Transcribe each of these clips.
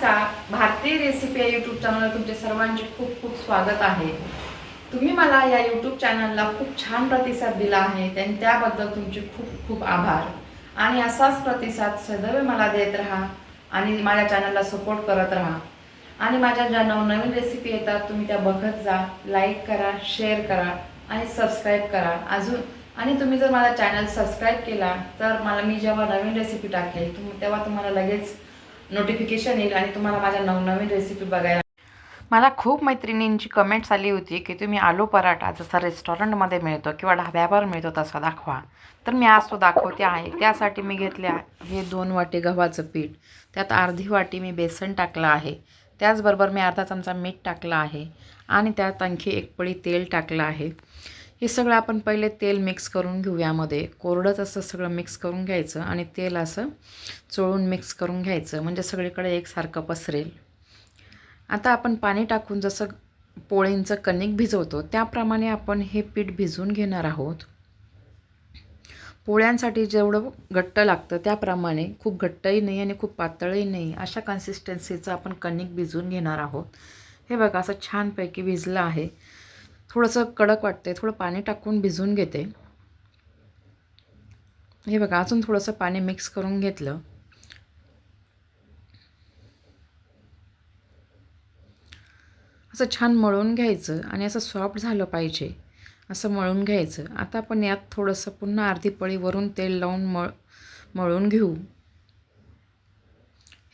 नमस्कार. भारतीय रेसिपी या यूट्यूब चॅनलवर तुमचे सर्वांचे खूप खूप स्वागत आहे. तुम्ही मला या यूट्यूब चॅनलला खूप छान प्रतिसाद दिला आहे आणि त्याबद्दल तुमचे खूप खूप आभार. आणि असाच प्रतिसाद सदैव मला देत राहा आणि माझ्या चॅनलला सपोर्ट करत राहा. आणि माझ्या ज्या नवनवीन रेसिपी येतात तुम्ही त्या बघत जा लाईक करा शेअर करा आणि सबस्क्राईब करा. अजून आणि तुम्ही जर माझा चॅनल सबस्क्राईब केला तर मला मी जेव्हा नवीन रेसिपी टाकेल तुम तेव्हा तुम्हाला लगेच नोटिफिकेशन येईल आणि तुम्हाला माझ्या नवनवीन रेसिपी बघायला मला खूप मैत्रिणींची कमेंट्स आली होती की तुम्ही आलू पराठा जसा रेस्टॉरंटमध्ये मिळतो किंवा ढाब्यावर मिळतो तसा दाखवा. तर मी आज तो दाखवते आहे. त्यासाठी मी घेतले हे दोन वाटी गव्हाचं पीठ. त्यात अर्धी वाटी मी बेसन टाकलं आहे. त्याचबरोबर मी अर्धा चमचा मीठ टाकलं आहे. आणि त्यात आणखी एक पळी तेल टाकलं आहे. हे सगळं आपण पहिले तेल मिक्स करून घेऊ यामध्ये. कोरडंच असं सगळं मिक्स करून घ्यायचं आणि तेल असं चोळून मिक्स करून घ्यायचं. म्हणजे सगळीकडे एकसारखं पसरेल. आता आपण पाणी टाकून जसं पोळींचं कणिक भिजवतो त्याप्रमाणे आपण हे पीठ भिजवून घेणार आहोत. पोळ्यांसाठी जेवढं घट्ट लागतं त्याप्रमाणे खूप घट्टही नाही आणि खूप पातळही नाही अशा कन्सिस्टन्सीचं आपण कणिक भिजवून घेणार आहोत. हे बघा असं छानपैकी भिजलं आहे. थोडंसं कडक वाटते थोडं पाणी टाकून भिजवून घेते. हे बघा अजून थोडंसं पाणी मिक्स करून घेतलं. असं छान मळून घ्यायचं आणि असं सॉफ्ट झालं पाहिजे. असं मळून घ्यायचं. आता आपण यात थोडंसं पुन्हा अर्धी पळी वरून तेल लावून मळ मळून घेऊ.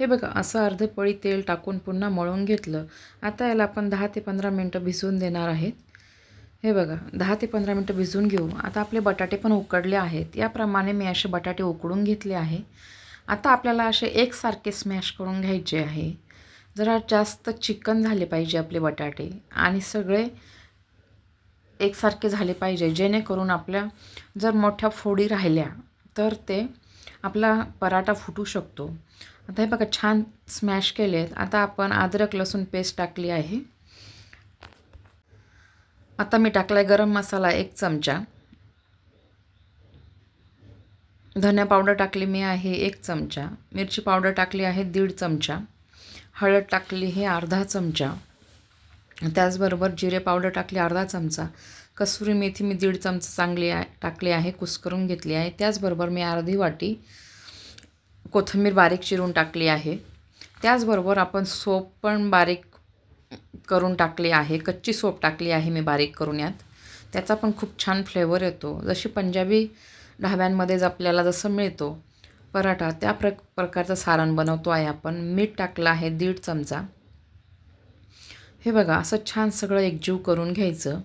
हे बघा असं अर्धे पळी तेल टाकून पुन्हा मळून घेतलं. आता याला आपण दहा ते पंधरा मिनटं भिजवून देणार आहेत. हे बघा दहा ते पंधरा मिनटं भिजवून घेऊ. आता आपले बटाटे पण उकडले आहेत. याप्रमाणे मी असे बटाटे उकडून घेतले आहे. आता आपल्याला असे एकसारखे स्मॅश करून घ्यायचे आहे. जरा जास्त चिकन झाले पाहिजे आपले बटाटे आणि सगळे एकसारखे झाले पाहिजे. जेणेकरून आपल्या जर मोठ्या फोडी राहिल्या तर ते आपला पराठा फुटू शकतो. आता हे बघा छान स्मॅश केले आहेत आता आपण अद्रक लसूण पेस्ट टाकली आहे. आता मी टाकला आहे गरम मसाला एक चमचा. धन्या पावडर टाकली मी आहे एक चमचा. मिरची पावडर टाकली आहे दीड चमचा. हळद टाकली हे अर्धा चमचा. त्याचबरोबर जिरे पावडर टाकली अर्धा चमचा. कसुरी मेथी मी दीड चमचा चांगली आहे टाकली आहे कुस्करून घेतली आहे. त्याचबरोबर मी अर्धी वाटी कोथिंबीर बारीक चिरून टाकली आहे. त्याचबरोबर आपण सोप पण बारीक करून टाकली आहे कच्ची सोप टाकली आहे मी बारीक करून यात. त्याचा पण खूप छान फ्लेवर येतो. जशी पंजाबी ढाब्यांमध्ये आपल्याला जसं मिळतो पराठा त्या प्र प्रकारचं सारण बनवतो आहे आपण. मीठ टाकलं आहे दीड चमचा. हे बघा असं छान सगळं एकजीव करून घ्यायचं.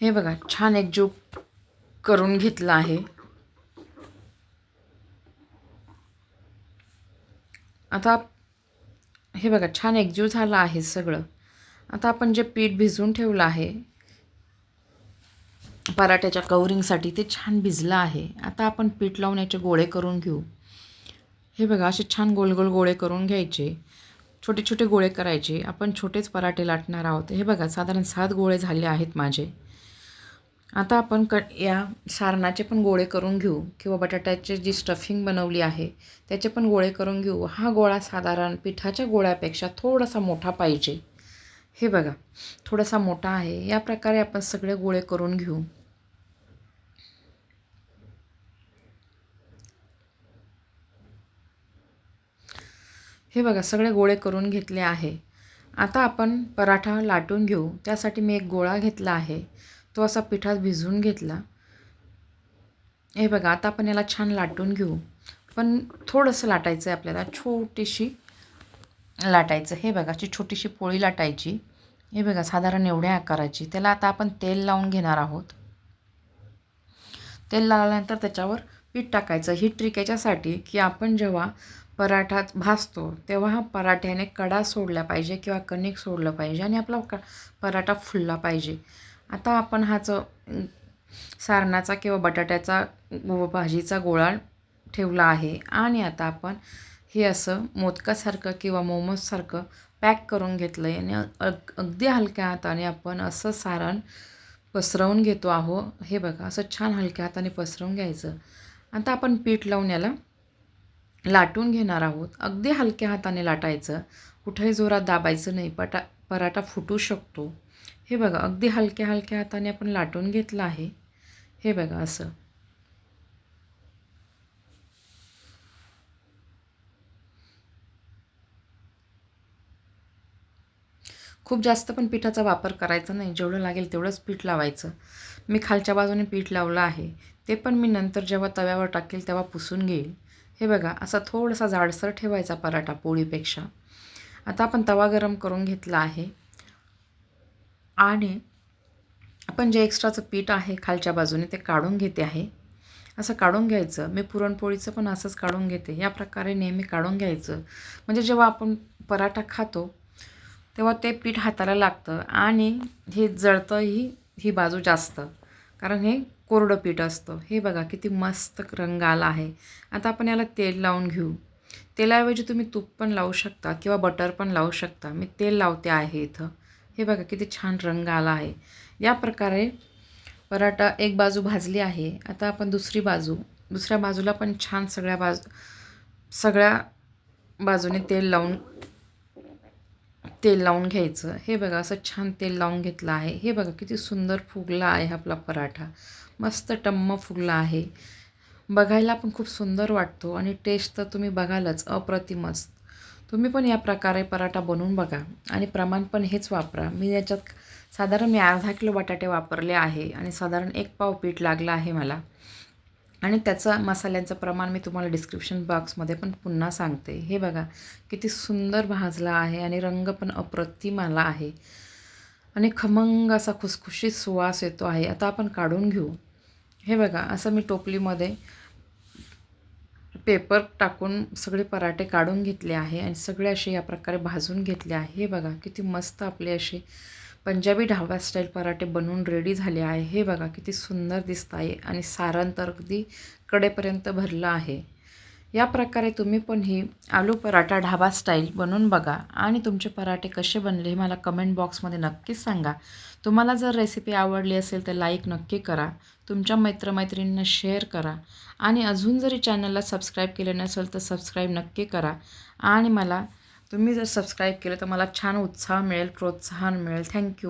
हे बघा छान एकजीव करून घेतलं आहे. आता हे बघा छान एकजीव झालं आहे सगळं. आता आपण जे पीठ भिजवून ठेवलं आहे पराठ्याच्या कवरिंगसाठी ते छान भिजलं आहे. आता आपण पीठ लावून याचे गोळे करून घेऊ. हे बघा असे छान गोल गोल गोळे करून घ्यायचे. छोटे छोटे गोळे करायचे. आपण छोटेच पराठे लाटणार आहोत. हे बघा साधारण सात गोळे झाले आहेत माझे. आता आपण क या सारणाचे पण गोळे करून घेऊ किंवा बटाट्याची जी स्टफिंग बनवली आहे त्याचे पण गोळे करून घेऊ. हा गोळा साधारण पिठाच्या गोळ्यापेक्षा थोडासा मोठा पाहिजे. हे बघा थोडासा मोठा आहे. या प्रकारे आपण सगळे गोळे करून घेऊ. हे बघा सगळे गोळे करून घेतले आहे. आता आपण पराठा लाटून घेऊ. त्यासाठी मी एक गोळा घेतला आहे. तो असा पिठात भिजवून घेतला. हे बघा आता आपण याला छान लाटून घेऊ. पण थोडंसं लाटायचं आहे आपल्याला छोटीशी लाटायचं. हे बघा अशी छोटीशी पोळी लाटायची. हे बघा साधारण एवढ्या आकाराची. त्याला आता आपण तेल लावून घेणार आहोत. तेल लावल्यानंतर त्याच्यावर पीठ टाकायचं. ही ट्रिक याच्यासाठी की आपण जेव्हा पराठात भासतो तेव्हा हा पराठ्याने कडा सोडला पाहिजे किंवा कणिक सोडलं पाहिजे आणि आपला क पराठा फुलला पाहिजे. आता आपण हाचं सारणाचा किंवा बटाट्याचा भाजीचा गोळा ठेवला आहे. आणि आता आपण हे असं मोदकासारखं किंवा मोमोजसारखं पॅक करून घेतलं आहे आणि अग अगदी हलक्या हाताने आपण असं सारण पसरवून घेतो आहो. हे बघा असं छान हलक्या हाताने पसरवून घ्यायचं. आता आपण पीठ लावून याला लाटून घेणार आहोत. अगदी हलक्या हाताने लाटायचं. कुठेही जोरात दाबायचं नाही. पटा पराठा फुटू शकतो. हे बघा अगदी हलक्या हलक्या हाताने आपण लाटून घेतलं आहे. हे बघा असं. खूप जास्त पण पिठाचा वापर करायचा नाही. जेवढं लागेल तेवढंच पीठ लावायचं. मी खालच्या बाजूने पीठ लावलं आहे. ते पण मी नंतर जेव्हा तव्यावर टाकेल तेव्हा पुसून घेईल. हे बघा असा थोडासा जाडसर ठेवायचा पराठा पोळीपेक्षा. आता आपण तवा गरम करून घेतला आहे. आणि आपण जे एक्स्ट्राचं पीठ आहे खालच्या बाजूने ते काढून घेते आहे. असं काढून घ्यायचं. मी पुरणपोळीचं पण असंच काढून घेते. या प्रकारे नेहमी काढून घ्यायचं. म्हणजे जेव्हा आपण पराठा खातो तेव्हा ते पीठ हाताला लागतं आणि हे जळतंही ही बाजू जास्त. कारण हे कोरडं पीठ असतं. हे बघा किती मस्त रंग आला आहे. आता आपण याला तेल लावून घेऊ. तेलाऐवजी तुम्ही तूप पण लावू शकता किंवा बटर पण लावू शकता. मी तेल लावते आहे इथं. हे बघा किती छान रंग आला आहे. या प्रकारे पराठा एक बाजू भाजली आहे. आता आपण दुसरी बाजू दुसऱ्या बाजूला पण छान सगळ्या बाजू सगळ्या बाजूने तेल लावून तेल लावून घ्यायचं. हे बघा असं छान तेल लावून घेतलं आहे. हे बघा किती सुंदर फुगला आहे आपला पराठा. मस्त टम्म फुगला आहे. बघायला पण खूप सुंदर वाटतो आणि टेस्ट तर तुम्ही बघालच अप्रतिमच. तुम्ही पण या प्रकारे पराठा बनवून बघा. आणि प्रमाण पण हेच वापरा. मी याच्यात साधारण मी अर्धा किलो बटाटे वापरले आहे आणि साधारण एक पाव पीठ लागलं आहे मला. आणि त्याचं मसाल्यांचं प्रमाण मी तुम्हाला डिस्क्रिप्शन बॉक्समध्ये पण पुन्हा सांगते. हे बघा किती सुंदर भाजला आहे आणि रंग पण अप्रतिम आला आहे. आणि खमंग असा खुसखुशीत सुवास येतो आहे. आता आपण काढून घेऊ. हे बघा असं मी टोपलीमध्ये पेपर टाकून सगळे पराठे काढून घेतले आहे आणि सगळे असे या प्रकारे भाजून घेतले आहे. हे बघा किती मस्त आपले असे पंजाबी ढाबा स्टाईल पराठे बनवून रेडी झाले आहे. हे बघा किती सुंदर दिसत आहे आणि सारण तर अगदी कडेपर्यंत भरलं आहे. या प्रकारे तुम्ही पण ही आलू पराठा ढाबा स्टाईल बनवून बघा. आणि तुमचे पराठे कसे बनले हे मला कमेंट बॉक्समध्ये नक्कीच सांगा. तुम्हाला जर रेसिपी आवडली असेल तर लाईक नक्की करा. तुमच्या मित्रमैत्रिणींना शेअर करा. आणि अजून जरी चॅनलला सबस्क्राईब केले नसेल तर सबस्क्राईब नक्की करा. आणि मला तुम्ही जर सबस्क्राईब केलं तर मला छान उत्साह मिळेल प्रोत्साहन मिळेल. थँक्यू